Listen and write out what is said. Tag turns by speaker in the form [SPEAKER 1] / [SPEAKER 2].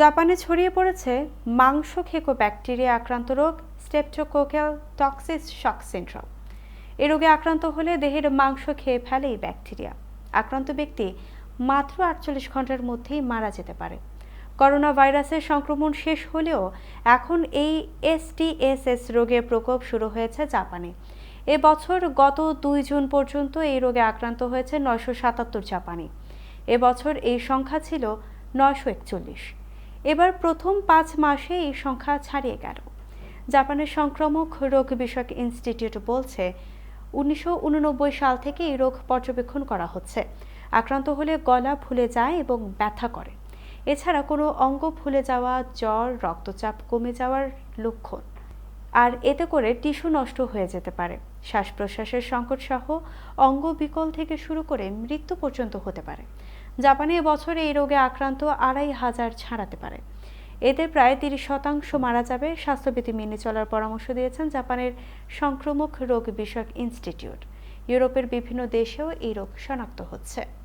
[SPEAKER 1] জাপানে ছড়িয়ে পড়েছে মাংস খেকো ব্যাকটেরিয়া আক্রান্ত রোগ স্টেপটোকোকেল টক্সিস শক সিন্ড্রোম। এ রোগে আক্রান্ত হলে দেহের মাংস খেয়ে ফেলে এই ব্যাকটেরিয়া। আক্রান্ত ব্যক্তি মাত্র আটচল্লিশ ঘণ্টার মধ্যেই মারা যেতে পারে। করোনা ভাইরাসের সংক্রমণ শেষ হলেও এখন এই এসটিএসএস রোগের প্রকোপ শুরু হয়েছে জাপানে। এবছর গত দুই জুন পর্যন্ত এই রোগে আক্রান্ত হয়েছে নয়শো সাতাত্তর জাপানি। এবছর এই সংখ্যা ছিল নয়শো একচল্লিশ। এবার প্রথম পাঁচ মাসে এই সংখ্যা ছাড়িয়ে গেল। জাপানের সংক্রামক রোগ বিষয়ক ইনস্টিটিউট বলছে, উনিশশো উননব্বই সাল থেকে এই রোগ পর্যবেক্ষণ করা হচ্ছে। আক্রান্ত হলে গলা ফুলে যায় এবং ব্যথা করে। এছাড়া কোনো অঙ্গ ফুলে যাওয়া, জ্বর, রক্তচাপ কমে যাওয়ার লক্ষণ আর এতে করে টিস্যু নষ্ট হয়ে যেতে পারে। শ্বাস প্রশ্বাসের সংকট সহ অঙ্গ বিকল থেকে শুরু করে মৃত্যু পর্যন্ত হতে পারে। জাপানে এবছর এই রোগে আক্রান্ত আড়াই হাজার ছাড়াতে পারে। এতে প্রায় তিরিশ শতাংশ মারা যাবে। স্বাস্থ্যবিধি মেনে চলার পরামর্শ দিয়েছেন জাপানের সংক্রমক রোগ বিষয়ক ইনস্টিটিউট। ইউরোপের বিভিন্ন দেশেও এই রোগ শনাক্ত হচ্ছে।